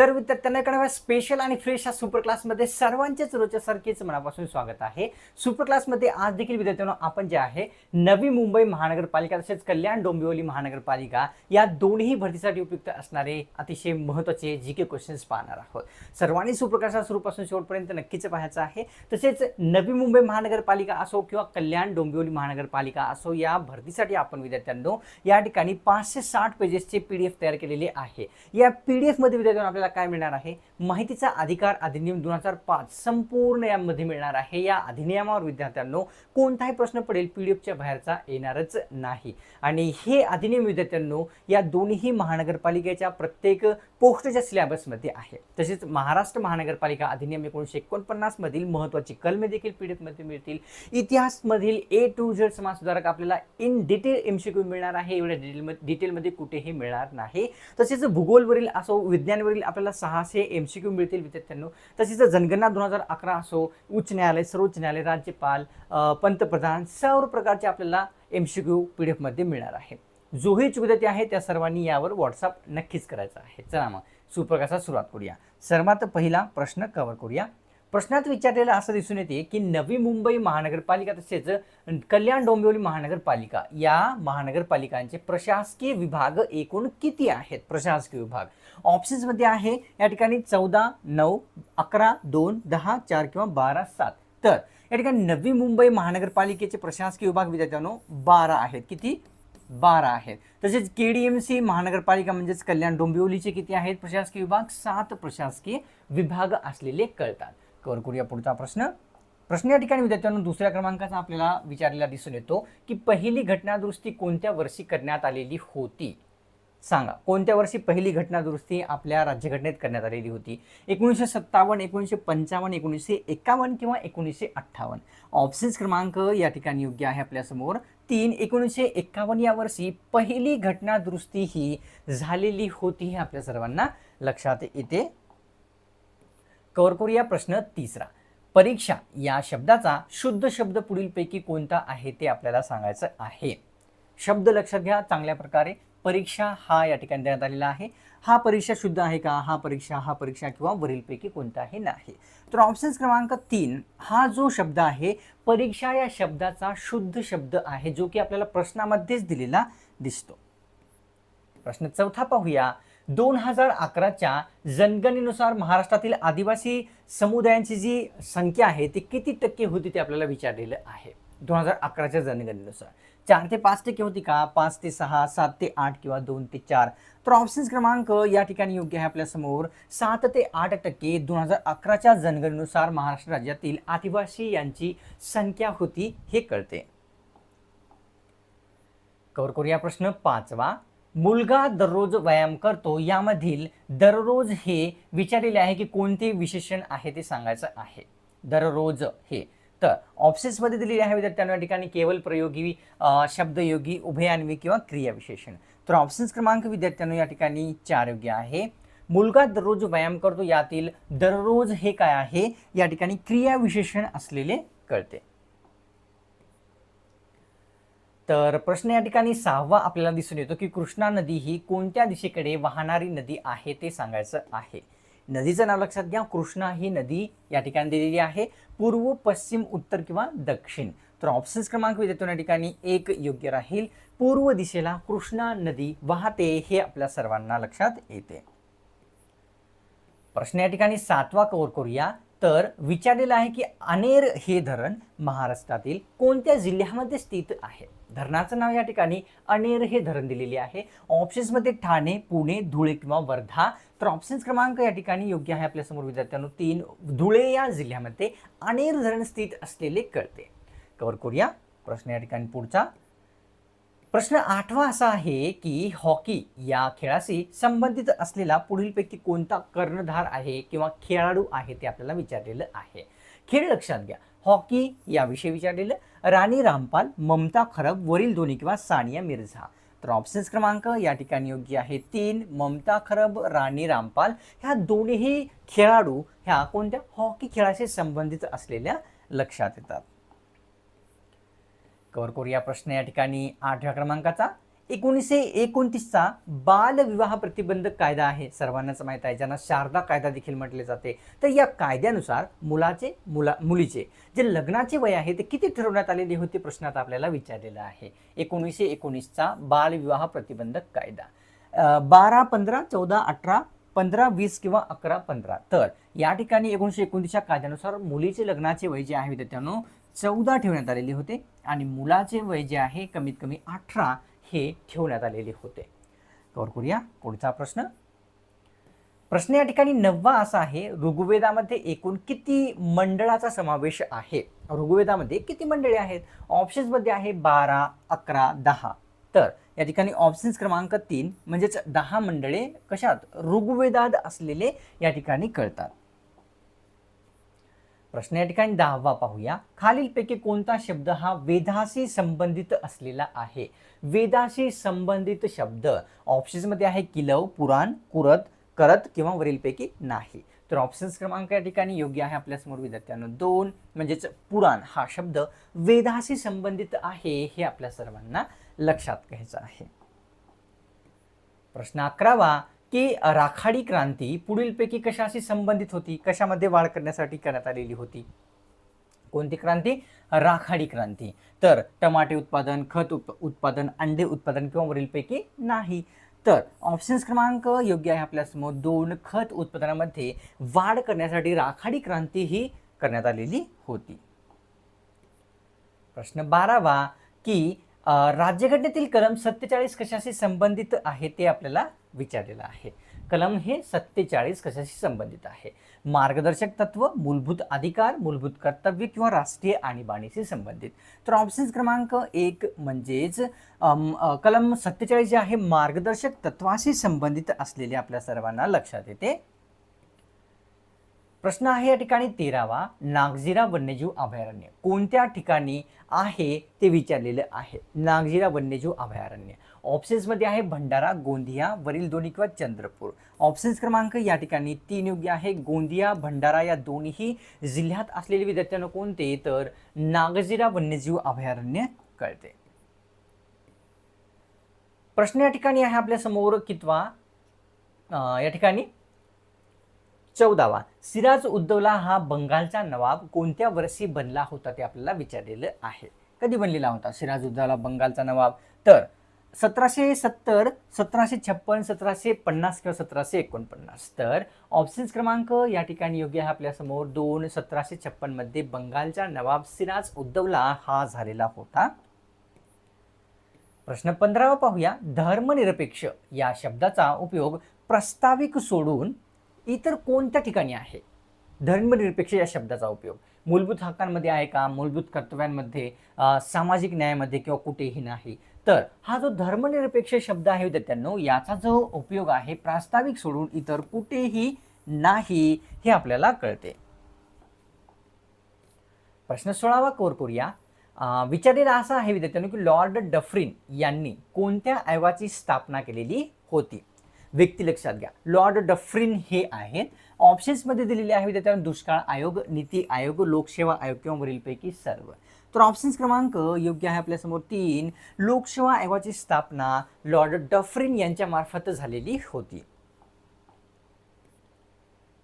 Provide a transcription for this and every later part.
तर विद्यार्थ्यांना कडे स्पेशल आणि फ्रेश या सुपर क्लासमध्ये सर्वांचेच रोजच्यासारखेच मनापासून स्वागत आहे. सुपर क्लासमध्ये आज देखील विद्यार्थ्यांना आपण जे आहे नवी मुंबई महानगरपालिका तसेच कल्याण डोंबिवली महानगरपालिका या दोन्ही भरतीसाठी उपयुक्त असणारे अतिशय महत्त्वाचे जी के क्वेश्चन्स पाहणार आहोत. सर्वांनी सुपर क्लासला सुरूपासून शेवटपर्यंत नक्कीच पाहायचं आहे. तसेच नवी मुंबई महानगरपालिका असो किंवा कल्याण डोंबिवली महानगरपालिका असो या भरतीसाठी आपण विद्यार्थ्यांनो या ठिकाणी पाचशे साठ पेजेसचे पी डी एफ तयार केलेले आहे. या पी डी एफमध्ये विद्यार्थ्यांना आपल्याला काय मिळणार आहे? माहितीचा अधिकार अधिनियम दोन हजार पाच संपूर्ण यामध्ये मिळणार आहे. या अधिनियमावर विद्यार्थ्यांनो कोणताही प्रश्न पडेल पी डी एफच्या बाहेरचा येणारच नाही. आणि हे अधिनियम विद्यार्थ्यांनो या दोन्ही महानगरपालिकेच्या प्रत्येक पोस्टच्या सिलेबसमध्ये आहे. तसेच महाराष्ट्र महानगरपालिका अधिनियम एकोणीसशे एकोणपन्नासमधील महत्त्वाची कलमे देखील पी डी एफमध्ये मिळतील. इतिहासमधील ए टू झेड समाज सुधारक आपल्याला in detail M C Q मिळणार आहे. एवढ्या डिटेल डिटेलमध्ये कुठेही मिळणार नाही. तसेच भूगोलवरील असो विज्ञानवरील आपल्याला सहाशे एम सी क्यू मिळतील विद्यार्थ्यांनो. तसेच जनगणना दोन हजार अकरा असो उच्च न्यायालय सर्वोच्च न्यायालय राज्यपाल पंतप्रधान सर्व प्रकारचे आपल्याला M C Q P D एफमध्ये मिळणार आहे. जोही चुकदती आहे त्या सर्वांनी यावर व्हॉट्सअप नक्कीच करायचा आहे. चला मग सुप्रकाशात सुरुवात करूया. सर्वात पहिला प्रश्न कव्हर करूया. प्रश्नात विचारलेलं असं दिसून येते की नवी मुंबई महानगरपालिका तसेच कल्याण डोंबिवली महानगरपालिका या महानगरपालिकांचे प्रशासकीय विभाग एकूण किती आहेत? प्रशासकीय विभाग. ऑप्शन्समध्ये आहे या ठिकाणी चौदा नऊ अकरा दोन दहा चार किंवा बारा सात. तर या ठिकाणी नवी मुंबई महानगरपालिकेचे प्रशासकीय विभाग विद्यार्थ्यांनो बारा आहेत. किती? बारा आहेत. तसेच के डी एम सी महानगरपालिका म्हणजेच कल्याण डोंबिवलीचे किती आहेत? प्रशासकीय विभाग सात प्रशासकीय विभाग असलेले कळतात. कवर करूया पुढचा प्रश्न. प्रश्न या ठिकाणी विद्यार्थ्यांना दुसऱ्या क्रमांकाचा आपल्याला विचारलेला दिसून येतो की पहिली घटनादुरुस्ती कोणत्या वर्षी करण्यात आलेली होती? सांगा. कोणत्या वर्षी पहिली घटनादुरुस्ती आपल्या राज्यघटनेत करण्यात आलेली होती? एकोणीसशे सत्तावन्न एकोणीसशे पंचावन्न एकोणीसशे एकावन्न किंवा एकोणीसशे अठ्ठावन्न? ऑप्शन्स क्रमांक या ठिकाणी योग्य आहे आपल्यासमोर तीन एकोणीसशे एक्कावन्न या वर्षी पहिली घटनादुरुस्ती ही झालेली होती हे आपल्या सर्वांना लक्षात येते. कवर करूया प्रश्न तिसरा. परीक्षा या शब्दाचा शुद्ध शब्द पुढीलपैकी कोणता आहे ते आपल्याला सांगायचं आहे. शब्द लक्षात घ्या चांगल्या प्रकारे. परीक्षा हा या ठिकाणी देण्यात आलेला आहे. हा परीक्षा शुद्ध आहे का? हा परीक्षा हा परीक्षा किंवा वरीलपैकी कोणताही नाही. तर ऑप्शन्स क्रमांक तीन हा जो शब्द आहे परीक्षा या शब्दाचा शुद्ध शब्द आहे जो की आपल्याला प्रश्नामध्येच दिलेला दिसतो. प्रश्न चौथा पाहूया. दोन हजार अकराच्या जनगणनेनुसार महाराष्ट्रातील आदिवासी समुदायांची जी संख्या आहे ती किती टक्के होती ते आपल्याला विचारलेलं आहे. दोन हजार अकराच्या जनगणनेनुसार. चार ते पाच टक्के होती का? पाच ते सहा सात ते आठ किंवा दोन ते चार. तर ऑप्शन्स क्रमांक या ठिकाणी योग्य आहे आपल्यासमोर सात ते आठ टक्के दोन हजार अकराच्या जनगणनेनुसार महाराष्ट्र राज्यातील आदिवासी यांची संख्या होती हे कळते. कवर करूया प्रश्न पाचवा. मुलगा दररोज व्यायाम करतो यामधील दररोज हे विचारलेले आहे की कोणते विशेषण आहे ते सांगायचं आहे. दररोज हे. तर ऑप्शन्समध्ये दिलेली आहे. विद्यार्थ्यांना या ठिकाणी केवल प्रयोगी शब्दयोगी उभयान्वी किंवा क्रियाविशेषण. तर ऑप्शन्स क्रमांक विद्यार्थ्यांना या ठिकाणी चार योग्य आहे. मुलगा दररोज व्यायाम करतो यातील दररोज हे काय आहे? या ठिकाणी क्रियाविशेषण असलेले कळते. तर प्रश्न या ठिकाणी सहावा आपल्याला दिसून येतो की कृष्णा नदी ही कोणत्या दिशेकडे वाहणारी नदी आहे ते सांगायचं आहे. नदीचं नाव लक्षात घ्या. कृष्णा ही नदी या ठिकाणी दिलेली आहे. पूर्व पश्चिम उत्तर किंवा दक्षिण. तर ऑप्शन्स क्रमांक विद्यार्थ्यांना या ठिकाणी एक योग्य राहील. पूर्व दिशेला कृष्णा नदी वाहते हे आपल्या सर्वांना लक्षात येते. प्रश्न या ठिकाणी सातवा कव्हर करूया. तर विचारलेला आहे की अनेर हे धरण महाराष्ट्रातील कोणत्या जिल्ह्यामध्ये स्थित आहे? धरणाचं नाव या ठिकाणी अनेर हे धरण दिलेले आहे. ऑप्शन्समध्ये ठाणे पुणे धुळे किंवा वर्धा. तर ऑप्शन्स क्रमांक या ठिकाणी योग्य आहे आपल्यासमोर विद्यार्थ्यांनो. तीन धुळे या जिल्ह्यामध्ये अनेर धरण स्थित असलेले कळते. कवर करूया. प्रश्न या ठिकाणी पुढचा. प्रश्न आठवा असा आहे की हॉकी या खेळाशी संबंधित असलेला पुढीलपैकी कोणता कर्णधार आहे किंवा खेळाडू आहे ते आपल्याला विचारलेलं आहे. खेळ लक्षात घ्या. हॉकी याविषयी विचारलेलं राणी रामपाल ममता खरब वरील दोन्ही किंवा सानिया मिर्झा. तर ऑप्शन्स क्रमांक या ठिकाणी योग्य आहे तीन. ममता खरब राणी रामपाल ह्या दोन्ही खेळाडू ह्या कोणत्या हॉकी खेळाशी संबंधित असलेल्या लक्षात येतात. कवर करूया प्रश्न या ठिकाणी आठव्या क्रमांकाचा. एकोणीसशे एकोणतीसचा बालविवाह प्रतिबंधक कायदा आहे. सर्वांनाच माहीत आहे. ज्यांना शारदा कायदा देखील म्हटले जाते तर या कायद्यानुसार मुलाचे मुला मुलीचे जे लग्नाचे वय आहे ते किती ठरवण्यात आलेले होते प्रश्नात आपल्याला विचारलेला आहे. एकोणीसशे एकोणीसचा बालविवाह प्रतिबंधक कायदा. बारा पंधरा चौदा अठरा पंधरा वीस किंवा अकरा पंधरा. तर या ठिकाणी एकोणीसशे एकोणतीसच्या कायद्यानुसार मुलीचे लग्नाचे वय जे आहे विद्यार्थ्यांनो चौदा ठेवण्यात आलेले होते आणि मुलाचे वय जे आहे कमीत कमी अठरा हे ठेवण्यात आलेले होते. कवर करूया पुढचा प्रश्न. प्रश्न या ठिकाणी नववा असा आहे ऋग्वेदामध्ये एकूण किती मंडळाचा समावेश आहे? ऋग्वेदामध्ये किती मंडळे आहेत? ऑप्शन्समध्ये आहे बारा अकरा दहा. तर या ठिकाणी ऑप्शन्स क्रमांक तीन म्हणजेच दहा मंडळे कशात? ऋग्वेदात असलेले या ठिकाणी कळतात. प्रश्न या ठिकाणी दहावा पाहूया. खालीलपैकी कोणता शब्द हा वेदाशी संबंधित असलेला आहे? वेदाशी संबंधित शब्द ऑप्शन्समध्ये आहे किलव पुराण कुरत करत किंवा वरीलपैकी नाही. तर ऑप्शन्स क्रमांक या ठिकाणी योग्य आहे आपल्यासमोर विद्यार्थ्यांना. दोन म्हणजेच पुराण हा शब्द वेदाशी संबंधित आहे हे आपल्या सर्वांना लक्षात घ्यायचं आहे. प्रश्न अकरावा की राखाडी क्रांती पुढीलपैकी कशाशी संबंधित होती? कशामध्ये वाढ करण्यासाठी करण्यात आलेली होती? कोणती क्रांती? राखाडी क्रांती. तर टमाटे उत्पादन खत उप उत्पादन अंडे उत्पादन किंवा वरीलपैकी नाही. तर ऑप्शन्स क्रमांक योग्य आहे आपल्यासमोर. दोन खत उत्पादनामध्ये वाढ करण्यासाठी राखाडी क्रांती ही करण्यात आलेली होती. प्रश्न बारावा की राज्यघटनेतील कलम सत्तेचाळीस कशाशी संबंधित आहे ते आपल्याला विचारलेलं आहे. कलम हे सत्तेचाळीस कशाशी संबंधित आहे? मार्गदर्शक तत्व मूलभूत अधिकार मूलभूत कर्तव्य किंवा राष्ट्रीय आणीबाणीशी संबंधित. तर ऑप्शन्स क्रमांक एक म्हणजेच कलम सत्तेचाळीस जे आहे मार्गदर्शक तत्वाशी संबंधित असलेले आपल्या सर्वांना लक्षात येते. प्रश्न आहे या ठिकाणी तेरावा. नागझिरा वन्यजीव अभयारण्य. कोणत्या ठिकाणी आहे ते विचारलेलं आहे. नागझिरा वन्यजीव अभयारण्य. ऑप्शन्समध्ये आहे भंडारा गोंदिया वरील दोन्ही किंवा चंद्रपूर. ऑप्शन्स क्रमांक या ठिकाणी तीन योग्य आहे. गोंदिया भंडारा या दोन्ही जिल्ह्यात असलेले विद्यार्थ्यांना कोणते? तर नागझिरा वन्यजीव अभयारण्य कळते. प्रश्न या ठिकाणी आहे आपल्यासमोर कितवा? या ठिकाणी चौदावा सिराज उद्दौला हा बंगालचा नवाब कोणत्या वर्षी बनला होता ते आपल्याला विचारलेलं आहे. कधी बनलेला होता सिराज उद्दौला बंगालचा नवाब? तर सतराशे सत्तर सतराशे छप्पन सतराशे पन्नास किंवा सतराशे एकोणपन्नास. तर ऑप्शन्स क्रमांक या ठिकाणी योग्य आहे आपल्यासमोर दोन सतराशे छप्पनमध्ये बंगालचा नवाब सिराज उद्दौला हा झालेला होता. प्रश्न पंधरावा पाहूया. धर्मनिरपेक्ष या शब्दाचा उपयोग प्रस्ताविक सोडून इतर कोणत्या ठिकाणी आहे? धर्मनिरपेक्ष या शब्दाचा उपयोग. मूलभूत हक्कांमध्ये आहे का? मूलभूत कर्तव्यांमध्ये सामाजिक न्यायामध्ये किंवा कुठेही नाही. तर हा जो धर्मनिरपेक्ष शब्द आहे विद्यार्थ्यांनो याचा जो उपयोग आहे प्रास्ताविक सोडून इतर कुठेही नाही हे आपल्याला कळते. प्रश्न सोळावा कोर करूया. विचारलेला असा आहे विद्यार्थ्यांनो की लॉर्ड डफरिन यांनी कोणत्या आयोगाची स्थापना केलेली होती? व्यक्ती लक्षात घ्या. लॉर्ड डफ्रिन हे आहेत. ऑप्शन्समध्ये दिलेले आहे विद्यार्थ्यांनो दुष्काळ आयोग नीती आयोग लोकसेवा आयोग किंवा वरीलपैकी सर्व. तर ऑप्शन्स क्रमांक योग्य आहे आपल्यासमोर तीन. लोकसेवा आयोगाची स्थापना लॉर्ड डफ्रिन यांच्या मार्फत झालेली होती.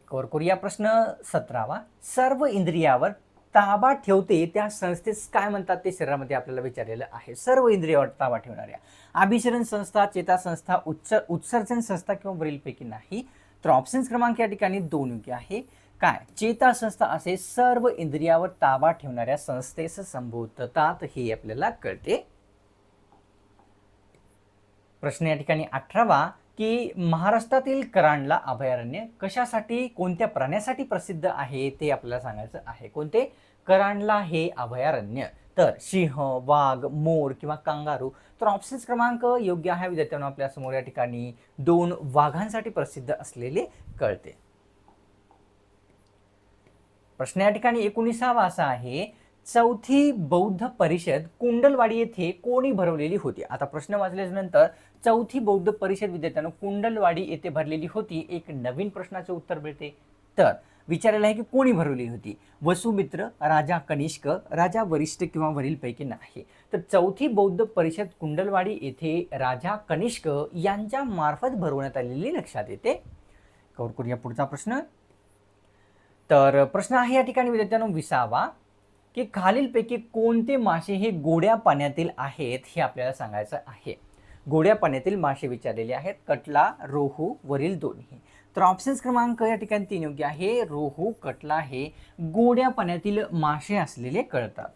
कवर करूया प्रश्न सतरावा. सर्व इंद्रियावर ताबा ठेवते त्या संस्थेस काय म्हणतात ते शरीरामध्ये आपल्याला विचारलेलं आहे. सर्व इंद्रियावर ताबा ठेवणाऱ्या. अभिसरण संस्था चेता संस्था उच्च उत्सर्जन संस्था किंवा वरीलपैकी नाही तर ऑप्शन्स क्रमांक या ठिकाणी दोन योग्य आहे. काय? चेता संस्था असे सर्व इंद्रियावर ताबा ठेवणाऱ्या संस्थेस संबोधतात हे आपल्याला कळते. प्रश्न या ठिकाणी अठरावा की महाराष्ट्रातील करांडला अभयारण्य कशासाठी कोणत्या प्राण्यासाठी प्रसिद्ध आहे ते आपल्याला सांगायचं आहे. कोणते? करांडला हे अभयारण्य. तर सिंह वाघ मोर किंवा कांगारू. तर ऑप्शन्स क्रमांक योग्य आहे विद्यार्थ्यांना आपल्यासमोर या ठिकाणी दोन वाघांसाठी प्रसिद्ध असलेले कळते. प्रश्न या ठिकाणी एकोणीसावा असा आहे चौथी बौद्ध परिषद कुंडलवाडी येथे कोणी भरवलेली होती? आता प्रश्न वाचल्याच्या नंतर चौथी बौद्ध परिषद विद्यार्थ्यांना कुंडलवाडी येथे भरलेली होती. एक नवीन प्रश्नाचे उत्तर मिळते. तर विचारलेलं आहे की कोणी भरवली होती? वसुमित्र राजा कनिष्क राजा वरिष्ठ किंवा वरीलपैकी नाही. तर चौथी बौद्ध परिषद कुंडलवाडी येथे राजा कनिष्क यांच्या मार्फत भरवण्यात आलेली लक्षात येते. कवर करूया पुढचा प्रश्न. तर प्रश्न आहे या ठिकाणी विद्यार्थ्यांनो विसावा की खालीलपैकी कोणते मासे हे गोड्या पाण्यातील आहेत हे आपल्याला सांगायचं आहे. गोड्या पाण्यातील मासे विचारलेले आहेत कटला रोहू वरील दोन्ही. तर ऑप्शन्स क्रमांक या ठिकाणी तीन योग्य आहे. रोहू कटला हे गोड्या पाण्यातील मासे असलेले कळतात.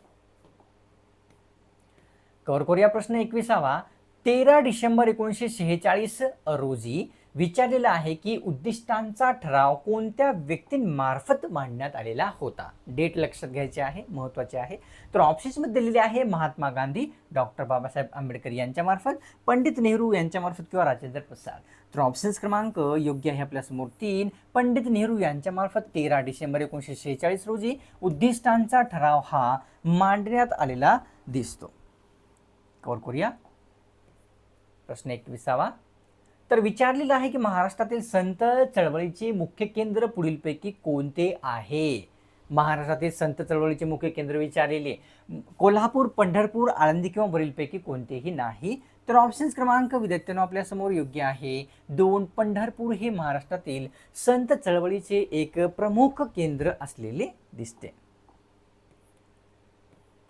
कवर करूया प्रश्न एकविसावा. तेरा डिसेंबर एकोणीसशे शेहेचाळीस रोजी विचारलेलं आहे की उद्दिष्टांचा ठराव कोणत्या व्यक्तींमार्फत मांडण्यात आलेला होता? डेट लक्षात घ्यायचे आहे महत्त्वाचे आहे. तर ऑप्शन्समध्ये दिलेले आहे महात्मा गांधी डॉक्टर बाबासाहेब आंबेडकर यांच्यामार्फत पंडित नेहरू यांच्यामार्फत किंवा राजेंद्र प्रसाद. तर ऑप्शन्स क्रमांक योग्य आहे आपल्यासमोर तीन. पंडित नेहरू यांच्यामार्फत तेरा डिसेंबर एकोणीसशे शेहेचाळीस रोजी उद्दिष्टांचा ठराव हा मांडण्यात आलेला दिसतो. कवर करूया. प्रश्न एकविसावा. तर विचारलेलं आहे की महाराष्ट्रातील संत चळवळीचे मुख्य केंद्र पुढीलपैकी कोणते आहे? महाराष्ट्रातील संत चळवळीचे मुख्य केंद्र विचारलेले. कोल्हापूर पंढरपूर आळंदी किंवा वरीलपैकी कोणतेही नाही. तर ऑप्शन्स क्रमांक विद्यार्थ्यांनो आपल्यासमोर योग्य आहे. दोन पंढरपूर हे महाराष्ट्रातील संत चळवळीचे एक प्रमुख केंद्र असलेले दिसते.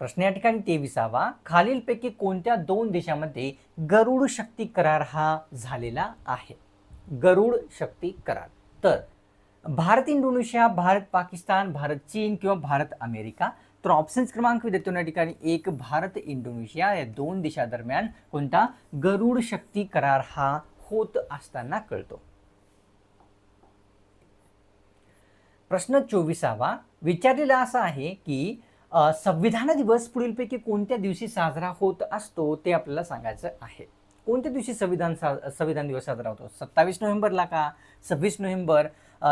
प्रश्न या ठिकाणी तेविसावा. खालीलपैकी कोणत्या दोन देशामध्ये गरुड शक्ती करार हा झालेला आहे? गरुड शक्ती करार. तर भारत इंडोनेशिया भारत पाकिस्तान भारत चीन किंवा भारत अमेरिका. तर ऑप्शन्स क्रमांक देतो या ठिकाणी. एक भारत इंडोनेशिया. या दोन देशादरम्यान कोणता गरुड शक्ती करार हा होत असताना कळतो. प्रश्न चोवीसावा. विचारलेला असा आहे की संविधान दिवस पुढीलपैकी कोणत्या दिवशी साजरा होत असतो ते आपल्याला सांगायचं आहे. कोणत्या दिवशी संविधान सा संविधान दिवस साजरा होतो? सत्तावीस नोव्हेंबरला का? सव्वीस नोव्हेंबर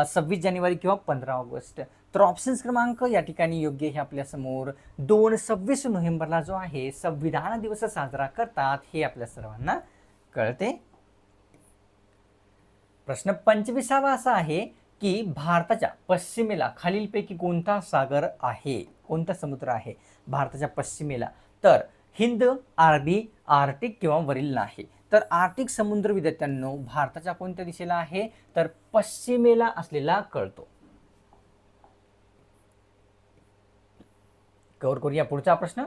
सव्वीस जानेवारी किंवा पंधरा ऑगस्ट? तर ऑप्शन्स क्रमांक या ठिकाणी योग्य हे आपल्यासमोर दोन सव्वीस नोव्हेंबरला जो आहे संविधान दिवस साजरा करतात हे आपल्या सर्वांना कळते. प्रश्न पंचवीसावा असा आहे की भारताच्या पश्चिमेला खालीलपैकी कोणता सागर आहे? कोणता समुद्र आहे? भारताच्या पश्चिमेला. तर हिंद आरबी आर्टिक किंवा वरील नाही. तर आर्टिक समुद्र विद्यार्थ्यांनो भारताच्या कोणत्या दिशेला आहे? तर पश्चिमेला असलेला कळतो. कवर करूया पुढचा प्रश्न.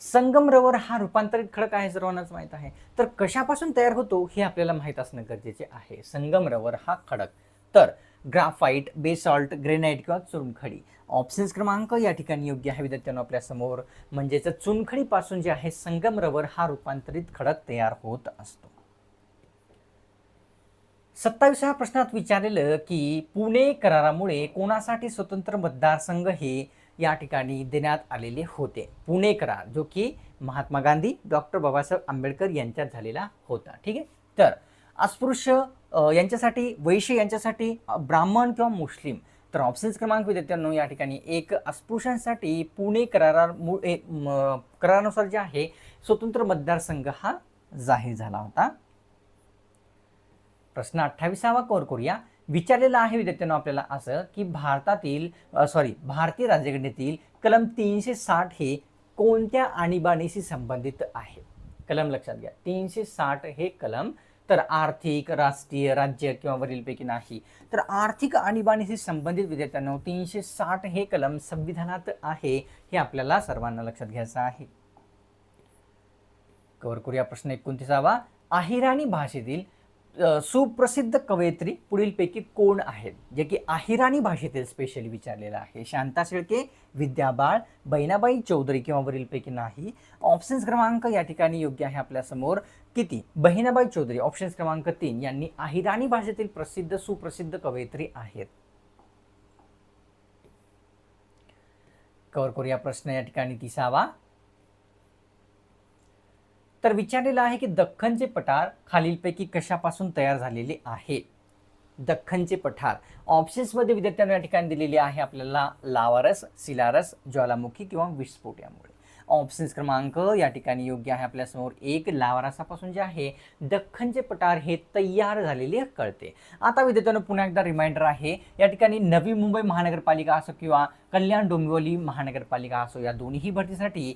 संगमरवर हा रूपांतरित खडक आहे सर्वांनाच माहीत आहे. तर कशापासून तयार होतो हे आपल्याला माहीत असणं गरजेचे आहे. संगमरवर हा खडक. तर ग्राफाईट बेसॉल्ट ग्रेनाईट किंवा चुनखडी. ऑप्शन्स क्रमांक या ठिकाणी योग्य आहे विद्यार्थ्यांनो आपल्यासमोर. म्हणजेच चुनखडीपासून जे आहे संगमरवर हा रूपांतरित खडक तयार होत असतो. सत्तावीसव्या प्रश्नात विचारलेलं की पुणे करारामुळे कोणासाठी स्वतंत्र मतदारसंघ हे या ठिकाणी देण्यात आलेले होते? पुणे करार जो की महात्मा गांधी डॉक्टर बाबासाहेब आंबेडकर यांच्यात झालेला होता. ठीक आहे? तर अस्पृश्य यांच्यासाठी वैश्य यांच्यासाठी ब्राह्मण किंवा मुस्लिम तर ऑप्शन्स क्रमांक विद्यार्थ्यांनो या ठिकाणी. एक अस्पृश्यांसाठी पुणे करार मु- करारानुसार जे आहे स्वतंत्र मतदारसंघ हा जाहीर झाला होता. प्रश्न अठ्ठावीसावा कोर करूया. विचारलेला आहे विद्यार्थ्यांनो आपल्याला असं की भारतातील सॉरी भारतीय राज्यघटनेतील कलम तीनशे साठ हे कोणत्या आणीबाणीशी संबंधित आहे? कलम लक्षात घ्या. तीनशे साठ हे कलम तर आर्थिक राष्ट्रीय राज्य किंवा वरीलपैकी नाही. तर आर्थिक आणीबाणीशी संबंधित विद्यार्थ्यांनो तीनशे साठ हे कलम संविधानात आहे हे आपल्याला सर्वांना लक्षात घ्यायचं आहे. कवर करूया प्रश्न एकोणतीसावा. अहिराणी भाषेतील सुप्रसिद्ध कवयित्री पुढीलपैकी कोण आहेत? जे की अहिराणी भाषेतील स्पेशली विचारलेलं आहे. शांता शेळके विद्या बाळ बहिणाबाई चौधरी किंवा वरीलपैकी नाही. ऑप्शन्स क्रमांक या ठिकाणी योग्य आहे आपल्यासमोर. किती? बहिणाबाई चौधरी ऑप्शन्स क्रमांक तीन यांनी अहिराणी भाषेतील प्रसिद्ध सुप्रसिद्ध कवयित्री आहेत. कवर करूया प्रश्न या ठिकाणी तिसावा. तर विचारलेलं आहे की दख्खनचे पठार खालीलपैकी कशापासून तयार झालेले आहे? दख्खनचे पठार. ऑप्शन्समध्ये विद्यार्थ्यांना या ठिकाणी दिलेले आहे आपल्याला लावारस सिलारस ज्वालामुखी किंवा विस्फोट यामुळे. ऑप्शन्स क्रमांक या ठिकाणी योग्य आहे. आपल्यासमोर एक लावारसापासून जे आहे दख्खनचे पठार हे तयार झालेले कळते. आता विद्यार्थ्यांना पुन्हा एकदा रिमाइंडर आहे या ठिकाणी नवी मुंबई महानगरपालिका असो किंवा कल्याण डोंबिवली महानगरपालिका असो या दोन्ही भरतीसाठी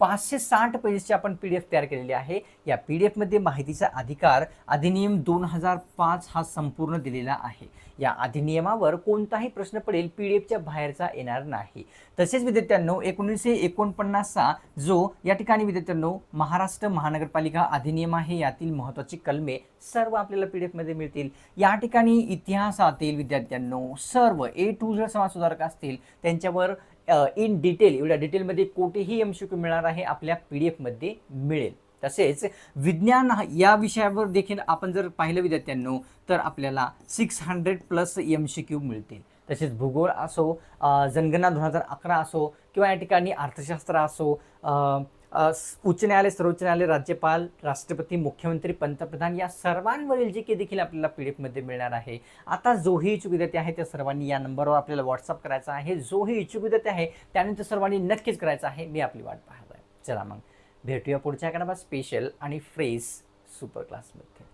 पाचशे साठ पेजेसची आपण पी डी एफ तयार केलेली आहे. या पी डी एफमध्ये माहितीचा अधिकार अधिनियम दोन हजार पाच हा संपूर्ण दिलेला आहे. या अधिनियमावर कोणताही प्रश्न पडेल पी डी एफच्या बाहेरचा येणार नाही. तसेच विद्यार्थ्यांनो एकोणीसशे एकोणपन्नासचा जो या ठिकाणी विद्यार्थ्यांनो महाराष्ट्र महानगरपालिका अधिनियम आहे यातील महत्त्वाची कलमे सर्व आपल्याला पी डी एफमध्ये मिळतील. या ठिकाणी इतिहासातील विद्यार्थ्यांनो सर्व ए टू झेड समाज सुधारक असतील त्यांच्यावर इन डिटेल एवढ्या डिटेलमध्ये कोठेही एम मिळणार आहे आपल्या पी डी एफमध्ये मिळेल. तसेच विज्ञान या विषयावर देखील आपण जर पाहिलं विद्यार्थ्यांनो तर आपल्याला six hundred plus M C Q मिळतील. तसेच भूगोल असो जनगणना दोन हजार अकरा असो किंवा या ठिकाणी अर्थशास्त्र असो उच्च न्यायालय सर्वोच्च न्यायालय राज्यपाल राष्ट्रपती मुख्यमंत्री पंतप्रधान या सर्वांवरील जे की देखील आपल्याला पी डी एफमध्ये मिळणार आहे. आता जोही इच्छुक विद्यार्थी आहे त्या सर्वांनी या नंबरवर आपल्याला व्हॉट्सअप करायचा आहे. जोही इच्छुक विद्यार्थी आहे त्यानंतर सर्वांनी नक्कीच करायचं आहे. मी आपली वाट पाहत आहे चला मग. भेटूया पुढच्या एखादा स्पेशल आणि फ्रेश सुपर क्लासमध्ये